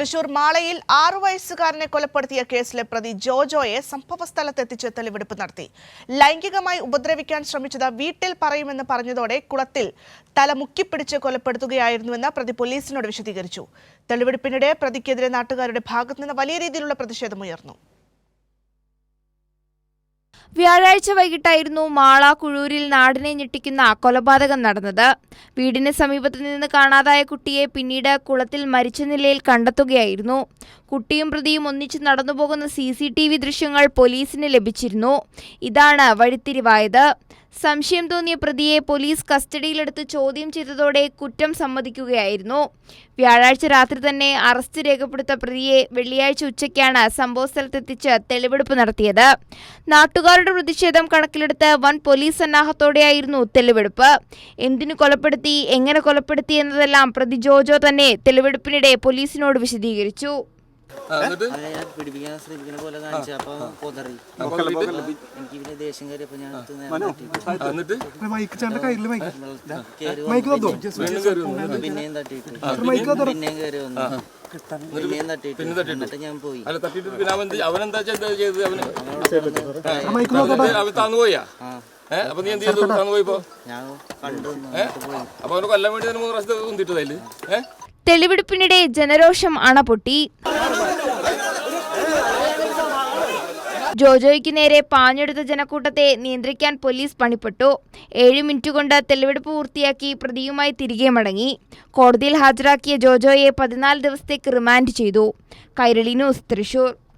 തൃശൂർ മാളയിൽ ആറു വയസ്സുകാരനെ കൊലപ്പെടുത്തിയ കേസിലെ പ്രതി ജോജോയെ സംഭവസ്ഥലത്തെത്തിച്ച് തെളിവെടുപ്പ് നടത്തി. ലൈംഗികമായി ഉപദ്രവിക്കാൻ ശ്രമിച്ചത് വീട്ടിൽ പറയുമെന്ന് പറഞ്ഞതോടെ കുളത്തിൽ തല മുക്കിപ്പിടിച്ച് കൊലപ്പെടുത്തുകയായിരുന്നുവെന്ന് പ്രതി പോലീസിനോട് വിശദീകരിച്ചു. തെളിവെടുപ്പിനിടെ പ്രതിക്കെതിരെ നാട്ടുകാരുടെ ഭാഗത്തുനിന്ന് വലിയ രീതിയിലുള്ള പ്രതിഷേധമുയർന്നു വ്യാഴാഴ്ച വൈകിട്ടായിരുന്നു മാള കുഴൂരിൽ നാടിനെ ഞെട്ടിക്കുന്ന കൊലപാതകം നടന്നത്. വീടിന് സമീപത്ത് നിന്ന് കാണാതായ കുട്ടിയെ പിന്നീട് കുളത്തിൽ മരിച്ച നിലയിൽ കണ്ടെത്തുകയായിരുന്നു. കുട്ടിയും പ്രതിയും ഒന്നിച്ച് നടന്നുപോകുന്ന സി സി ടി വി ദൃശ്യങ്ങൾ പോലീസിന് ലഭിച്ചിരുന്നു. ഇതാണ് വഴിത്തിരിവായത്. സംശയം തോന്നിയ പ്രതിയെ പോലീസ് കസ്റ്റഡിയിലെടുത്ത് ചോദ്യം ചെയ്തതോടെ കുറ്റം സമ്മതിക്കുകയായിരുന്നു. വ്യാഴാഴ്ച രാത്രി തന്നെ അറസ്റ്റ് രേഖപ്പെടുത്ത പ്രതിയെ വെള്ളിയാഴ്ച ഉച്ചയ്ക്കാണ് സംഭവസ്ഥലത്തെത്തിച്ച് തെളിവെടുപ്പ് നടത്തിയത്. നാട്ടുകാരുടെ പ്രതിഷേധം കണക്കിലെടുത്ത് വൻ പോലീസ് സന്നാഹത്തോടെയായിരുന്നു തെളിവെടുപ്പ്. എന്തിനു കൊലപ്പെടുത്തി എങ്ങനെ കൊലപ്പെടുത്തി എന്നതെല്ലാം പ്രതി ജോജോ തന്നെ തെളിവെടുപ്പിനിടെ പോലീസിനോട് വിശദീകരിച്ചു. പിടിപ്പിക്കാൻ ശ്രമിക്കുന്ന പോലെ കാണിച്ചു. അപ്പൊ കൊതറി എനിക്ക് പിന്നെ ദേഷ്യം കയറിയപ്പോ ഞാൻ വന്നു. പിന്നെയും തട്ടിയിട്ടു. മൈക്ക് തന്നോ പിന്നെയും കയറി വന്നു. പിന്നെയും തട്ടിയിട്ടു. എന്നിട്ട് ഞാൻ പോയി. അല്ല പിന്നെ അവൻ അവനെന്താ ചെയ്തത് അവന്? അവൻ താന്നു പോയാ? ഏഹ് അപ്പൊ നീ എന്ത് ചെയ്തു? താന്നു പോയിപ്പോ? അപ്പൊ അവനെ കൊല്ലാൻ വേണ്ടി തന്നെ മൂന്ന് പ്രാവശ്യത്തെ കുന്തിട്ടതല്ലേ ഏഹ് തെളിവെടുപ്പിനിടെ ജനരോഷം അണപൊട്ടി. ജോജോയ്ക്ക് നേരെ പാഞ്ഞെടുത്ത ജനക്കൂട്ടത്തെ നിയന്ത്രിക്കാൻ പോലീസ് പണിപ്പെട്ടു. ഏഴ് മിനിറ്റ് കൊണ്ട് തെളിവെടുപ്പ് പൂർത്തിയാക്കി പ്രതിയുമായി തിരികെ മടങ്ങി. കോടതിയിൽ ഹാജരാക്കിയ ജോജോയെ പതിനാല് ദിവസത്തേക്ക് റിമാൻഡ് ചെയ്തു. കൈരളി ന്യൂസ് തൃശൂർ.